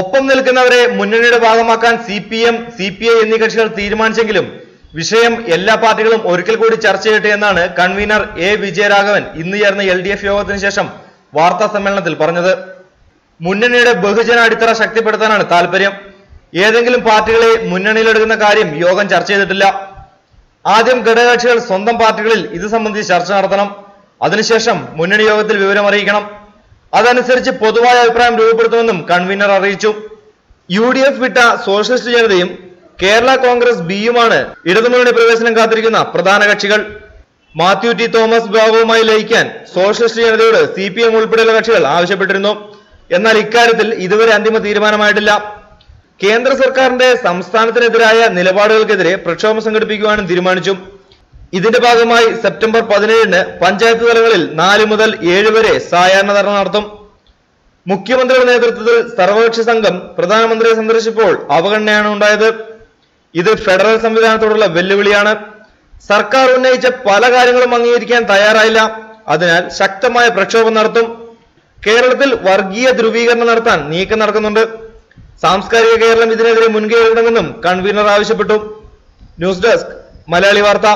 ഒപ്പം നിൽക്കുന്നവരെ മുന്നണിയുടെ ഭാഗമാക്കാൻ C P M C P I എന്നീ കക്ഷികൾ തീരുമാനിച്ചെങ്കിലും വിഷയം എല്ലാ പാർട്ടികളും ഒരിക്കൽ കൂടി ചർച്ച ചെയ്യട്ടെ എന്നാണ് കൺവീനർ എ വിജയരാഘവൻ ഇന്ന് ചേർന്ന എൽ ഡി എഫ് യോഗത്തിന് ശേഷം വാർത്താ സമ്മേളനത്തിൽ പറഞ്ഞത്. മുന്നണിയുടെ ബഹുജന അടിത്തറ ശക്തിപ്പെടുത്താനാണ് താല്പര്യം ഏതെങ്കിലും പാർട്ടികളെ മുന്നണിയിലെടുക്കുന്ന കാര്യം യോഗം ചർച്ച ചെയ്തിട്ടില്ല. ആദ്യം ഘടകകക്ഷികൾ സ്വന്തം പാർട്ടികളിൽ ഇത് സംബന്ധിച്ച് ചർച്ച നടത്തണം. അതിനുശേഷം മുന്നണി യോഗത്തിൽ വിവരം അറിയിക്കണം. അതനുസരിച്ച് പൊതുവായ അഭിപ്രായം രൂപപ്പെടുത്തുമെന്നും കൺവീനർ അറിയിച്ചു. യു ഡി എഫ് വിട്ട സോഷ്യലിസ്റ്റ് ജനതയും കേരള കോൺഗ്രസ് ബിയുമാണ് ഇടതുമുന്നണി പ്രവേശനം കാത്തിരിക്കുന്ന പ്രധാന കക്ഷികൾ. മാത്യു ടി തോമസ് വിഭാഗവുമായി ലയിക്കാൻ സോഷ്യലിസ്റ്റ് ജനതയോട് സി പി എം ഉൾപ്പെടെയുള്ള കക്ഷികൾ ആവശ്യപ്പെട്ടിരുന്നു. എന്നാൽ ഇക്കാര്യത്തിൽ ഇതുവരെ അന്തിമ തീരുമാനമായിട്ടില്ല. കേന്ദ്ര സർക്കാരിന്റെ സംസ്ഥാനത്തിനെതിരായ നിലപാടുകൾക്കെതിരെ പ്രക്ഷോഭം സംഘടിപ്പിക്കുവാനും തീരുമാനിച്ചു. ഇതിന്റെ ഭാഗമായി സെപ്റ്റംബർ പതിനേഴിന് പഞ്ചായത്ത് തലങ്ങളിൽ നാല് മുതൽ ഏഴ് വരെ സായാഹ്ന ധർണ നടത്തും. മുഖ്യമന്ത്രിയുടെ നേതൃത്വത്തിൽ സർവകക്ഷി സംഘം പ്രധാനമന്ത്രിയെ സന്ദർശിച്ചപ്പോൾ അവഗണനയാണ് ഉണ്ടായത്. ഇത് ഫെഡറൽ സംവിധാനത്തോടുള്ള വെല്ലുവിളിയാണ്. സർക്കാർ ഉന്നയിച്ച പല കാര്യങ്ങളും അംഗീകരിക്കാൻ തയ്യാറായില്ല. അതിനാൽ ശക്തമായ പ്രക്ഷോഭം നടത്തും. കേരളത്തിൽ വർഗീയ ധ്രുവീകരണം നടത്താൻ നീക്കം നടക്കുന്നുണ്ട്. സാംസ്കാരിക കേരളം ഇതിനെതിരെ മുൻകൈ എടുക്കണമെന്നും കൺവീനർ ആവശ്യപ്പെട്ടു. ന്യൂസ് ഡെസ്ക് മലയാളി വാർത്ത.